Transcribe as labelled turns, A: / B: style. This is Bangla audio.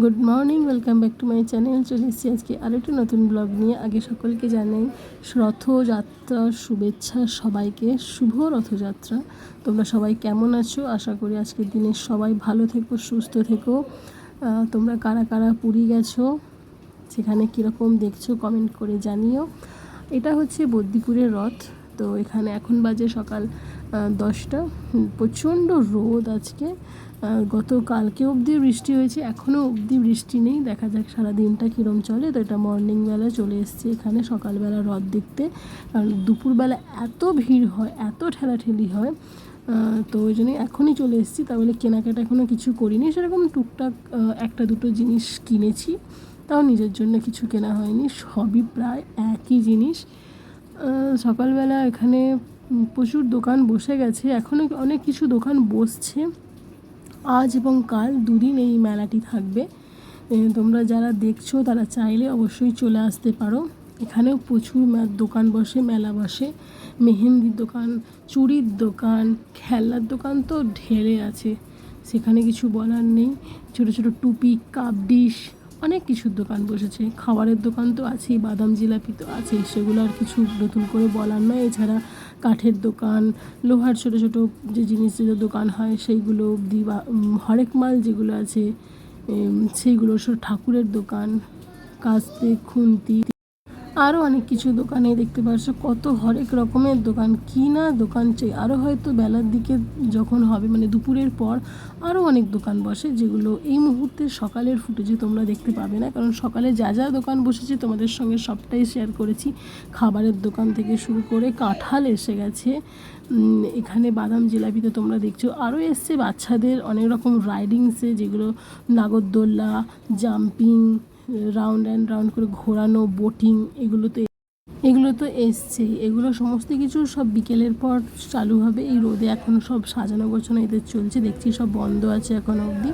A: Good morning welcome back to my channel চলে এসেছি আজকে আরেকটা নতুন ব্লগ নিয়ে আগে সকলকে জানাই রথযাত্রার শুভেচ্ছা সবাইকে। শুভ রথযাত্রা। তোমরা সবাই কেমন আছো? আশা করি আজকের দিনে সবাই ভালো থেকো, সুস্থ থেকো। তোমরা কারা কারা পুরী গেছো? সেখানে কীরকম দেখছ? কমেন্ট করে জানিও। এটা হচ্ছে বদ্যিপুরের রথ। তো, এখানে এখন বাজে সকাল দশটা। প্রচণ্ড রোদ আজকে। আহ, গতকালকে অবধি বৃষ্টি হয়েছে এখনও অবধি বৃষ্টি নেই। দেখা যাক সারা দিনটা কীরম চলে। তো এটা মর্নিংবেলা চলে এসছে এখানে সকালবেলা রথ দেখতে। কারণ দুপুরবেলা এত ভিড় হয় এত ঠেলাঠেলি হয়। তো ওই জন্যই এখনই চলে এসেছি। তাহলে কেনাকাটা এখনও কিছু করিনি। সেরকম টুকটাক একটা দুটো জিনিস কিনেছি। তাও নিজের জন্য কিছু কেনা হয়নি। সবই প্রায় একই জিনিস। সকালবেলা এখানে প্রচুর দোকান বসে গেছে। এখনও অনেক কিছু দোকান বসছে। আজ এবং কাল দুদিন এই মেলাটি থাকবে। তোমরা যারা দেখছ তারা চাইলে অবশ্যই চলে আসতে পারো। এখানেও প্রচুর দোকান বসে, মেলা বসে। মেহেন্দির দোকান, চুড়ির দোকান, খেলনার দোকান তো ঢেরে আছে। সেখানে কিছু বলার নেই। ছোট ছোট টুপি, কাপ ডিশ অনেক কিছুর দোকান বসেছে। খাবারের দোকান তো আছেই, বাদাম জিলাপি তো আছেই। সেগুলো আর কিছু নতুন করে বলার নয়। এছাড়া কাঠের দোকান, লোহার ছোটো ছোটো যে জিনিস যে দোকান হয়, সেইগুলো অবধি বা হরেক মাল যেগুলো আছে সেইগুলো ঠাকুরের দোকান। কাস্তে, খুন্তি আরও অনেক কিছু দোকানে দেখতে পাচ্ছ কত হরেক রকমের দোকান, কি না দোকান চাই। আরও হয়তো বেলার দিকে যখন হবে মানে দুপুরের পর আরও অনেক দোকান বসে, যেগুলো এই মুহূর্তে সকালের ফুটেজে তোমরা দেখতে পাবে না। কারণ সকালে যা যা দোকান বসেছে, তোমাদের সঙ্গে সবটাই শেয়ার করেছি। খাবারের দোকান থেকে শুরু করে কাঁঠাল এসে গেছে। এখানে বাদাম জিলাপিতে তোমরা দেখছ। আরও এসছে বাচ্চাদের অনেক রকম রাইডিংসে যেগুলো নাগরদোল্লা জাম্পিং রাউন্ড অ্যান্ড রাউন্ড করে ঘোরানো বোটিং এগুলো তো এগুলো তো এসছেই। এগুলো সমস্ত কিছু সব বিকেলের পর চালু হবে। এই রোদে এখন সব সাজানো গোছানো এদের চলছে। দেখছি সব বন্ধ আছে এখন অবধি।